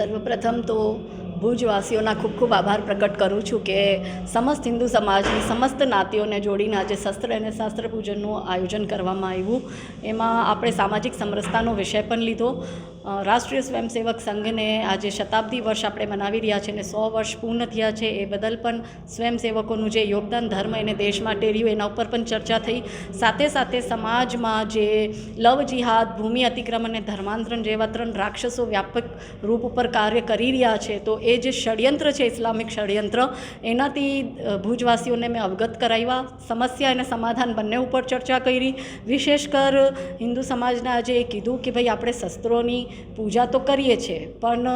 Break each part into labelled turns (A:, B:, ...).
A: સર્વપ્રથમ તો ભુજવાસીઓના ખૂબ ખૂબ આભાર પ્રકટ કરું છું કે સમસ્ત હિન્દુ સમાજની સમસ્ત નાતીઓને જોડીને આજે શસ્ત્ર અને શાસ્ત્ર પૂજનનું આયોજન કરવામાં આવ્યું. એમાં આપણે સામાજિક સમરસતાનો વિષય પણ લીધો. રાષ્ટ્રીય સ્વયંસેવક સંઘને આજે શતાબ્દી વર્ષ આપણે મનાવી રહ્યા છે અને સો વર્ષ પૂર્ણ થયા છે. એ બદલ પણ સ્વયંસેવકોનું જે યોગદાન, ધર્મ એને દેશ માટે એના ઉપર પણ ચર્ચા થઈ. સાથે સાથે સમાજમાં જે લવ જિહાદ, ભૂમિ અતિક્રમણ અને ધર્માંતરણ જેવા ત્રણ રાક્ષસો વ્યાપક રૂપ ઉપર કાર્ય કરી રહ્યા છે, તો એ જે ષડયંત્ર છે, ઇસ્લામિક ષડયંત્ર, એનાથી ભુજવાસીઓને મેં અવગત કરાવ્યા. સમસ્યા અને સમાધાન બંને ઉપર ચર્ચા કરી. વિશેષ કર, હિન્દુ સમાજના આજે એ કીધું કે ભાઈ, આપણે શસ્ત્રોની પૂજા તો કરીએ છીએ પણ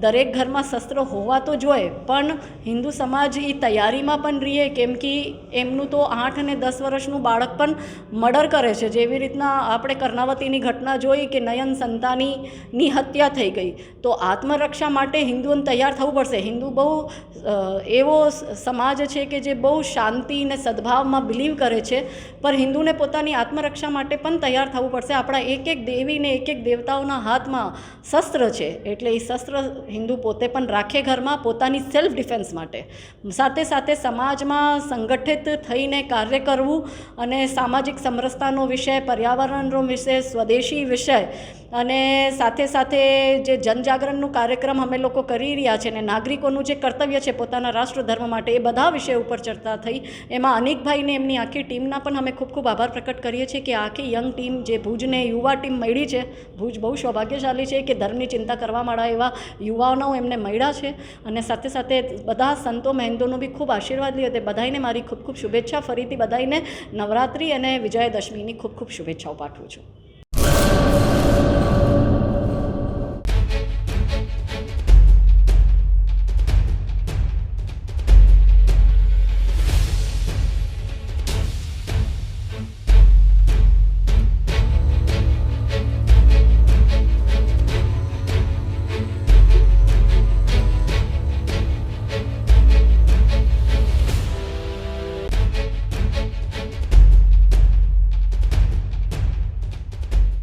A: દરેક ઘરમાં શસ્ત્ર હોવા તો જોઈએ. પણ, હિન્દુ સમાજ એ તૈયારીમાં પણ રહીએ કેમ કે એમનું તો આઠ અને દસ વર્ષનું બાળક પણ મર્ડર કરે છે. જેવી રીતના આપણે કર્ણાવતીની ઘટના જોઈ કે નયન સંતાનીની હત્યા થઈ ગઈ. તો આત્મરક્ષા માટે હિન્દુઓને તૈયાર થવું પડશે. હિન્દુ બહુ એવો સમાજ છે કે જે બહુ શાંતિ અને સદભાવમાં બિલીવ કરે છે, પણ હિન્દુને પોતાની આત્મરક્ષા માટે પણ તૈયાર થવું પડશે. આપણા એક એક દેવીને એક એક દેવતાઓના હાથમાં શસ્ત્ર છે. એટલે એ શસ્ત્ર હિન્દુ પોતે પણ રાખે ઘરમાં પોતાની સેલ્ફ ડિફેન્સ માટે. સાથે સાથે સમાજમાં સંગઠિત થઈને કાર્ય કરવું અને સામાજિક સમરસતાનો વિષય, પર્યાવરણનો વિષય, સ્વદેશી વિષય અને સાથે સાથે જે જનજાગરણનું કાર્યક્રમ અમે લોકો કરી રહ્યા છે અને નાગરિકોનું જે કર્તવ્ય છે પોતાના રાષ્ટ્ર ધર્મ માટે, એ બધા વિષય ઉપર ચર્ચા થઈ. એમાં અનિકભાઈને એમની આખી ટીમના પણ અમે ખૂબ ખૂબ આભાર પ્રકટ કરીએ છીએ કે આખી યંગ ટીમ જે ભુજને યુવા ટીમ મળી છે, ભુજ બહુ સૌભાગ્યશાળી છે કે ધર્મની ચિંતા કરવા વાળા એવા યુવાઓનો એમને મળ્યા છે. અને સાથે સાથે બધા સંતો મહેંદોનો બી ખૂબ આશીર્વાદ લ્યો. તે બધાને મારી ખૂબ ખૂબ શુભેચ્છા. ફરીથી બધાને નવરાત્રિ અને વિજયાદશમીની ખૂબ ખૂબ શુભેચ્છાઓ પાઠવું છું.